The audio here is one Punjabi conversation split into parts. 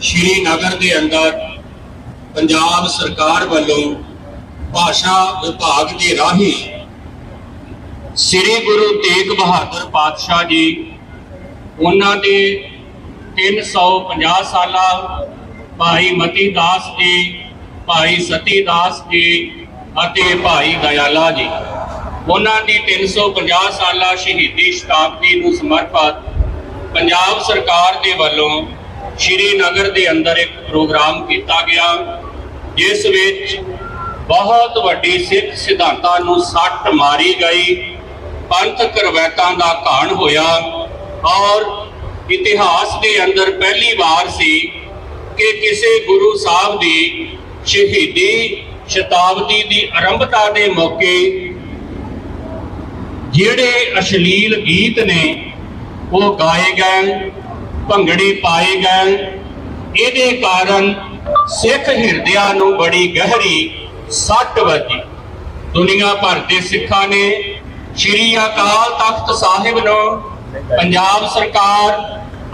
ਸ਼੍ਰੀਨਗਰ ਦੇ ਅੰਦਰ ਪੰਜਾਬ ਸਰਕਾਰ ਵੱਲੋਂ ਭਾਸ਼ਾ ਵਿਭਾਗ ਦੇ ਰਾਹੀਂ ਸ੍ਰੀ ਗੁਰੂ ਤੇਗ ਬਹਾਦਰ ਪਾਤਸ਼ਾਹ ਜੀ, ਉਹਨਾਂ ਦੇ 350 ਸਾਲਾ ਭਾਈ ਮਤੀ ਦਾਸ ਜੀ, ਭਾਈ ਸਤੀ ਦਾਸ ਜੀ ਅਤੇ ਭਾਈ ਦਇਆਲਾ ਜੀ। ਉਹਨਾਂ ਦੀ 350 ਸਾਲਾ ਸ਼ਹੀਦੀ ਸ਼ਤਾਬਦੀ ਨੂੰ ਸਮਰਪਿਤ ਪੰਜਾਬ ਸਰਕਾਰ ਦੇ ਵੱਲੋਂ ਸ਼੍ਰੀਨਗਰ ਦੇ ਅੰਦਰ ਇੱਕ ਪ੍ਰੋਗਰਾਮ ਕੀਤਾ ਗਿਆ, ਜਿਸ ਵਿੱਚ ਬਹੁਤ ਵੱਡੀ ਸਿੱਖ ਸਿਧਾਂਤਾਂ ਨੂੰ ਸੱਟ ਮਾਰੀ ਗਈ ਪੰਥਕ ਰਵਾਇਤਾਂ ਦਾ ਘਾਣ ਹੋਇਆ ਔਰ ਇਤਿਹਾਸ ਦੇ ਅੰਦਰ ਪਹਿਲੀ ਵਾਰ ਸੀ ਕਿ ਕਿਸੇ ਗੁਰੂ ਸਾਹਿਬ ਦੀ ਸ਼ਹੀਦੀ ਸ਼ਤਾਬਦੀ ਦੀ ਆਰੰਭਤਾ ਦੇ ਮੌਕੇ ਜਿਹੜੇ ਅਸ਼ਲੀਲ ਗੀਤ ਨੇ ਉਹ ਗਾਏ ਗਏ। ਭੰਗੜੇ ਪਾਏ ਗਏ। ਇਹਦੇ ਕਾਰਨ ਸਿੱਖ ਹਿਰਦਿਆਂ ਨੂੰ ਬੜੀ ਗਹਿਰੀ ਸੱਟ ਵੱਜੀ। ਦੁਨੀਆ ਭਰ ਦੇ ਸਿੱਖਾਂ ਨੇ ਸ਼੍ਰੀ ਅਕਾਲ ਤਖਤ ਸਾਹਿਬ ਨੂੰ ਪੰਜਾਬ ਸਰਕਾਰ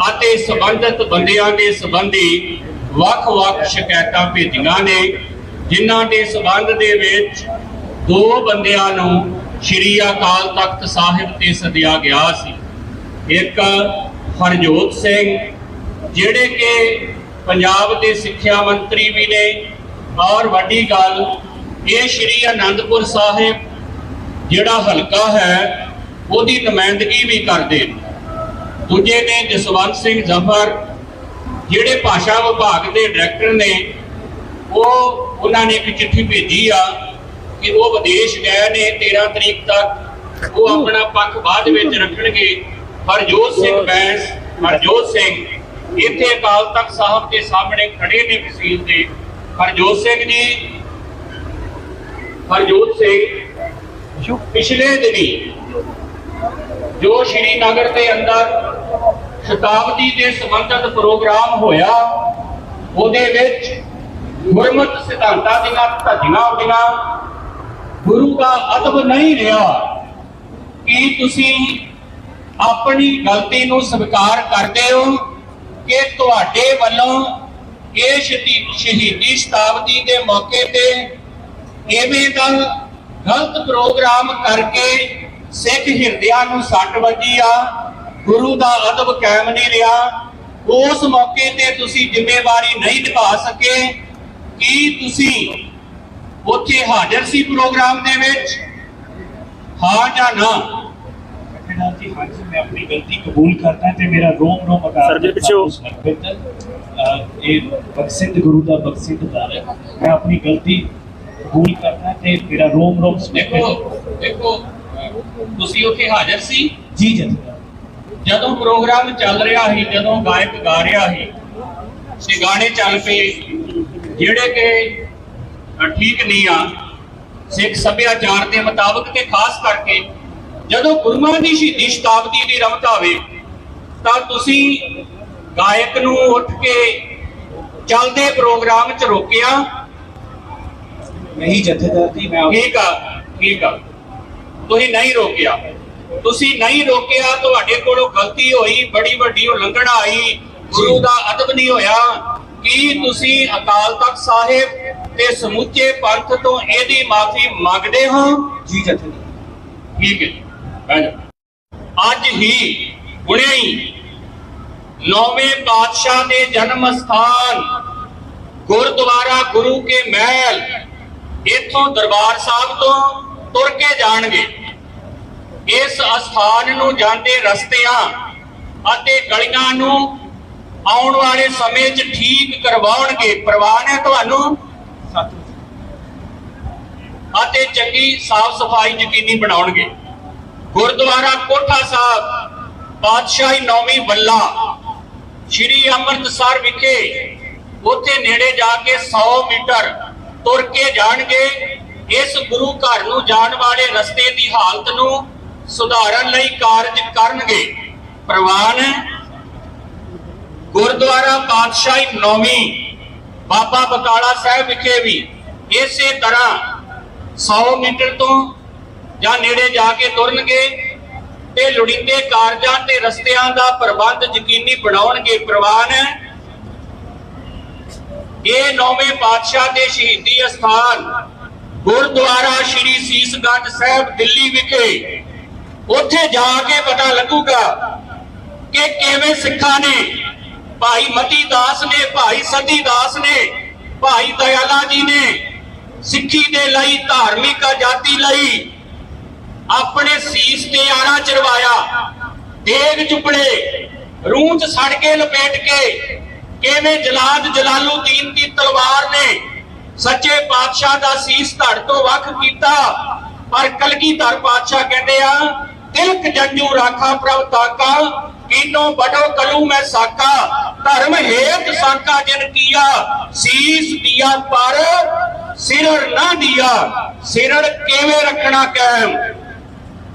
ਅਤੇ ਸੰਬੰਧਿਤ ਬੰਦਿਆਂ ਦੇ ਸੰਬੰਧੀ ਵੱਖ-ਵੱਖ ਸ਼ਿਕਾਇਤਾਂ ਭੇਜੀਆਂ ਨੇ, ਜਿਨ੍ਹਾਂ ਦੇ ਸੰਬੰਧ ਦੇ ਵਿੱਚ ਦੋ ਬੰਦਿਆਂ ਨੂੰ ਸ਼੍ਰੀ ਅਕਾਲ ਤਖਤ ਸਾਹਿਬ ਤੇ ਸੱਦਿਆ ਗਿਆ ਸੀ। ਇੱਕ ਹਰਜੋਤ ਸਿੰਘ, ਜਿਹੜੇ ਕਿ ਪੰਜਾਬ ਦੇ ਸਿੱਖਿਆ ਮੰਤਰੀ ਵੀ ਨੇ। ਔਰ ਵੱਡੀ ਗੱਲ, ਇਹ ਸ਼੍ਰੀ ਅਨੰਦਪੁਰ ਸਾਹਿਬ, ਜਿਹੜਾ ਹਲਕਾ ਹੈ, ਉਹਦੀ ਨੁਮਾਇੰਦਗੀ ਵੀ ਕਰਦੇ ਨੇ। ਦੂਜੇ ਨੇ ਜਸਵੰਤ ਸਿੰਘ ਜ਼ਫਰ, ਜਿਹੜੇ ਭਾਸ਼ਾ ਵਿਭਾਗ ਦੇ ਡਾਇਰੈਕਟਰ ਨੇ, ਉਹ, ਉਹਨਾਂ ਨੇ ਇੱਕ ਚਿੱਠੀ ਭੇਜੀ ਆ ਕਿ ਉਹ ਵਿਦੇਸ਼ ਗਏ ਨੇ 13 ਤਰੀਕ ਤੱਕ। ਉਹ ਆਪਣਾ ਪੱਖ ਬਾਅਦ ਵਿੱਚ ਰੱਖਣਗੇ। ਹਰਜੋਤ ਸਿੰਘ ਬੈਂਸ, ਹਰਜੋਤ ਸਿੰਘ, ਇੱਥੇ ਅਕਾਲ ਤਖਤ ਸਾਹਿਬ ਦੇ ਸਾਹਮਣੇ ਖੜੇ ਨੇ ਵਸੀਲ ਦੇ। ਹਰਜੋਤ ਸਿੰਘ ਜੀ, ਹਰਜੋਤ ਸਿੰਘ, ਪਿਛਲੇ ਦਿਨੀ ਜੋ ਸ਼੍ਰੀਨਗਰ ਦੇ ਅੰਦਰ ਸ਼ਤਾਬਦੀ ਦੇ ਸੰਬੰਧਤ ਪ੍ਰੋਗਰਾਮ ਹੋਇਆ, ਉਹਦੇ ਵਿੱਚ ਗੁਰਮਤਿ ਸਿਧਾਂਤਾਂ ਦੀਆਂ ਧੱਜੀਆਂ ਬਿਨਾਂ ਗੁਰੂ ਦਾ ਅਦਬ ਨਹੀਂ ਰਿਹਾ। ਕੀ ਤੁਸੀਂ ਆਪਣੀ ਗਲਤੀ ਨੂੰ ਸਵੀਕਾਰ ਕਰਦੇ ਹੋ ਕਿ ਤੁਹਾਡੇ ਵੱਲੋਂ ਇਹ ਸ਼ਹੀਦੀ ਸ਼ਤਾਬਦੀ ਦੇ ਮੌਕੇ ਤੇ ਐਵੇਂ ਦਾ ਗਲਤ ਪ੍ਰੋਗਰਾਮ ਕਰਕੇ ਸਿੱਖ ਹਿਰਦਿਆਂ ਨੂੰ ਸੱਟ ਵੱਜੀ ਆ, ਗੁਰੂ ਦਾ ਅਦਬ ਕਾਇਮ ਨਹੀਂ ਰਿਹਾ, ਉਸ ਮੌਕੇ ਤੇ ਤੁਸੀਂ ਜ਼ਿੰਮੇਵਾਰੀ ਨਹੀਂ ਨਿਭਾ ਸਕੇ। ਕੀ ਤੁਸੀਂ ਉੱਥੇ ਹਾਜ਼ਰ ਸੀ ਪ੍ਰੋਗਰਾਮ ਦੇ ਵਿੱਚ? ਹਾਂ ਜਾਂ ਨਾ? ਮੈਂ ਆਪਣੀ ਗਲਤੀ ਕਬੂਲ ਕਰਦਾ ਤੇ ਮੇਰਾ ਰੋਮ ਰੋਮ ਅਕਾਰ ਸਰ ਜੀ, ਪਿੱਛੇ। ਇਹ ਬਖਸ਼ਿੰਦ ਗੁਰੂ ਦਾ ਬਖਸ਼ਿੰਦ ਦਰ ਹੈ। ਮੈਂ ਆਪਣੀ ਗਲਤੀ ਕਬੂਲ ਕਰਦਾ ਤੇ ਮੇਰਾ ਰੋਮ ਰੋਮ ਦੇਖੋ ਦੇਖੋ ਤੁਸੀਂ ਉੱਥੇ ਹਾਜ਼ਰ ਸੀ? ਜੀ ਜਨਾਬ ਜਦੋਂ ਪ੍ਰੋਗਰਾਮ ਚੱਲ ਰਿਹਾ ਸੀ ਜਦੋਂ ਗਾਇਕ ਗਾ ਰਿਹਾ ਸੀ ਤੇ ਗਾਣੇ ਚੱਲ ਪਏ ਜਿਹੜੇ ਕਿ ਠੀਕ ਨਹੀਂ ਆ ਸਿੱਖ ਸੱਭਿਆਚਾਰ ਦੇ ਮੁਤਾਬਕ ਤੇ ਖਾਸ ਕਰਕੇ ਜਦੋਂ ਗੁਰੂਆਂ ਦੀ ਸ਼ਹੀਦੀ ਸ਼ਤਾਬਦੀ ਦੀ ਰਮਤ ਆਵੇ ਤਾਂ ਤੁਸੀਂ ਗਾਇਕ ਨੂੰ ਉੱਠ ਕੇ ਚੱਲਦੇ ਪ੍ਰੋਗਰਾਮ 'ਚ ਰੋਕਿਆ? ਨਹੀਂ ਜਥੇਦਾਰ ਜੀ ਮੈਂ ਠੀਕ ਆ ਠੀਕ ਆ। ਤੁਸੀਂ ਨਹੀਂ ਰੋਕਿਆ। ਤੁਸੀਂ ਨਹੀਂ ਰੋਕਿਆ ਤੁਹਾਡੇ ਕੋਲੋਂ ਗਲਤੀ ਹੋਈ ਬੜੀ ਵੱਡੀ ਉਲੰਘਣਾ ਆਈ ਗੁਰੂ ਦਾ ਅਦਬ ਨਹੀਂ ਹੋਇਆ। ਕੀ ਤੁਸੀਂ ਅਕਾਲ ਤਖਤ ਸਾਹਿਬ ਤੇ ਸਮੁੱਚੇ ਪੰਥ ਤੋਂ ਇਹਦੀ ਮਾਫੀ ਮੰਗਦੇ ਹੋ? ਜੀ ਜਥੇਦਾਰ। ਠੀਕ ਹੈ। ਅੱਜ ਹੀ ਹੁਣੇ ਹੀ ਨੌਵੇਂ ਪਾਤਸ਼ਾਹ ਦੇ ਜਨਮ ਸਥਾਨ ਗੁਰਦੁਆਰਾ ਗੁਰੂ ਕੇ ਮਹਿਲ ਇੱਥੋਂ ਦਰਬਾਰ ਸਾਹਿਬ ਤੋਂ ਤੁਰ ਕੇ ਜਾਣਗੇ। ਇਸ ਅਸਥਾਨ ਨੂੰ ਜਾਂਦੇ ਰਸਤਿਆਂ ਅਤੇ ਗਲੀਆਂ ਨੂੰ ਆਉਣ ਵਾਲੇ ਸਮੇਂ 'ਚ ਠੀਕ ਕਰਵਾਉਣਗੇ। ਪ੍ਰਵਾਨ ਹੈ ਤੁਹਾਨੂੰ। ਅਤੇ ਚੰਗੀ ਸਾਫ਼ ਸਫ਼ਾਈ ਯਕੀਨੀ ਬਣਾਉਣਗੇ। ਗੁਰਦੁਆਰਾ ਕੋਠਾ ਸਾਹਿਬ ਪਾਤਸ਼ਾਹੀ ਨੌਵੀਂ ਬੱਲਾ, ਸ਼੍ਰੀ ਅੰਮ੍ਰਿਤਸਰ ਵਿਖੇ ਉੱਥੇ ਨੇੜੇ ਜਾ ਕੇ 100 ਮੀਟਰ ਤੁਰ ਕੇ ਜਾਣਗੇ, ਇਸ ਗੁਰੂ ਘਰ ਨੂੰ ਜਾਣ ਵਾਲੇ ਰਸਤੇ ਦੀ ਹਾਲਤ ਨੂੰ ਸੁਧਾਰਨ ਲਈ ਕਾਰਜ ਕਰਨਗੇ। ਪ੍ਰਵਾਨ, ਗੁਰਦੁਆਰਾ ਪਾਤਸ਼ਾਹੀ ਨੌਵੀਂ, ਬਾਬਾ ਬਕਾਲਾ ਸਾਹਿਬ ਵਿਖੇ ਵੀ ਇਸੇ ਤਰ੍ਹਾਂ 100 ਮੀਟਰ ਤੋਂ ਜਾਂ ਨੇੜੇ ਜਾ ਕੇ ਤੁਰਨਗੇ ਤੇ ਲੋੜੀਂਦੇ ਕਾਰਜਾਂ ਤੇ ਰਸਤਿਆਂ ਦਾ ਪ੍ਰਬੰਧ ਯਕੀਨੀ ਬਣਾਉਣਗੇ ਪ੍ਰਵਾਨ। ਹੈ ਇਹ ਨੌਵੇਂ ਪਾਤਸ਼ਾਹ ਦੇ ਸ਼ਹੀਦੀ ਅਸਥਾਨ ਗੁਰਦੁਆਰਾ ਸ਼੍ਰੀ ਸੀਸਗੰਜ ਸਾਹਿਬ, ਦਿੱਲੀ ਵਿਖੇ। ਉੱਥੇ ਜਾ ਕੇ ਪਤਾ ਲੱਗੂਗਾ ਕਿ ਕਿਵੇਂ ਸਿੱਖਾਂ ਨੇ, ਭਾਈ ਮਤੀ ਦਾਸ ਨੇ, ਭਾਈ ਸਤੀ ਦਾਸ ਨੇ, ਭਾਈ ਦਇਆਲਾ ਜੀ ਨੇ ਸਿੱਖੀ ਦੇ ਲਈ, ਧਾਰਮਿਕ ਆਜ਼ਾਦੀ ਲਈ ਆਪਣੇ ਸੀਸ ਤੇ ਆਣਾ ਚੜਵਾਇਆ ਦੇਗ ਚੁਪੜੇ ਰੂਹ ਚ ਸੜ ਕੇ ਲਪੇਟ ਕੇ, ਕਿਵੇਂ ਜਲਾਦ ਜਲਾਲੂਦੀਨ ਦੀ ਤਲਵਾਰ ਨੇ ਸੱਚੇ ਪਾਤਸ਼ਾਹ ਦਾ ਸੀਸ ਧੜ ਤੋਂ ਵੱਖ ਕੀਤਾ, ਪਰ ਕਲਗੀਧਰ ਪਾਤਸ਼ਾਹ ਕਹਿੰਦੇ ਆ, ਤਿਲਕ ਜੰਜੂ ਰਾਖਾ ਪ੍ਰਭ ਤਾਕਾ, ਕੀਨੋ ਬੜੋ ਕਲੂ ਮੈਂ ਸਾਕਾ, ਧਰਮ ਹੇਤ ਸਾਕਾ ਜਿਨ ਕੀਆ, ਸੀਸ ਦਿਆ ਪਰ ਸਿਰੜ ਨਾ ਦਿਆ, ਸਿਰੜ ਕਿਵੇਂ ਰੱਖਣਾ ਕਾਇਮ?